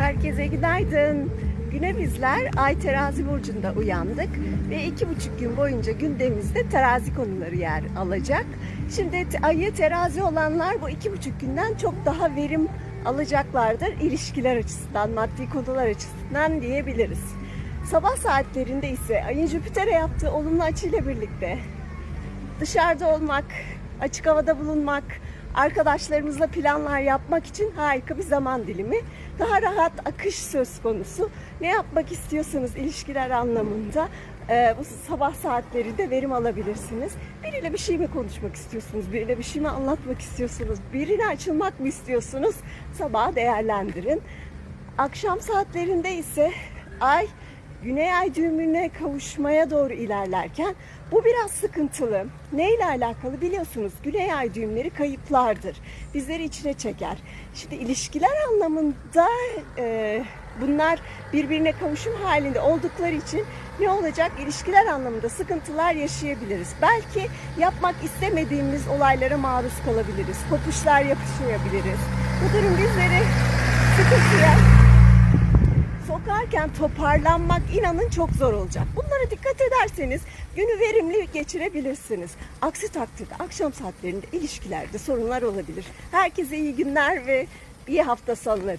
Herkese günaydın. Güne bizler Ay Terazi Burcu'nda uyandık ve iki buçuk gün boyunca gündemimizde terazi konuları yer alacak. Şimdi ayı terazi olanlar bu iki buçuk günden çok daha verim alacaklardır ilişkiler açısından, maddi konular açısından diyebiliriz. Sabah saatlerinde ise ayın Jüpiter'e yaptığı olumlu açıyla birlikte dışarıda olmak, açık havada bulunmak, arkadaşlarımızla planlar yapmak için harika bir zaman dilimi. Daha rahat akış söz konusu. Ne yapmak istiyorsanız ilişkiler anlamında e, bu sabah saatlerinde verim alabilirsiniz. Biriyle bir şey mi konuşmak istiyorsunuz? Biriyle bir şey mi anlatmak istiyorsunuz? Birine açılmak mı istiyorsunuz? Sabah değerlendirin. Akşam saatlerinde ise ay Güney ay düğümüne kavuşmaya doğru ilerlerken bu biraz sıkıntılı. Neyle alakalı biliyorsunuz Güney ay düğümleri kayıplardır. Bizleri içine çeker. Şimdi ilişkiler anlamında e, bunlar birbirine kavuşum halinde oldukları için ne olacak? İlişkiler anlamında sıkıntılar yaşayabiliriz. Belki yapmak istemediğimiz olaylara maruz kalabiliriz. Kopuşlar yapışmayabiliriz. Bu durum bizleri sıkıntıya sokarken toparlanmak inanın çok zor olacak. Bunlara dikkat ederseniz günü verimli geçirebilirsiniz. Aksi takdirde akşam saatlerinde ilişkilerde sorunlar olabilir. Herkese iyi günler ve iyi hafta sonları.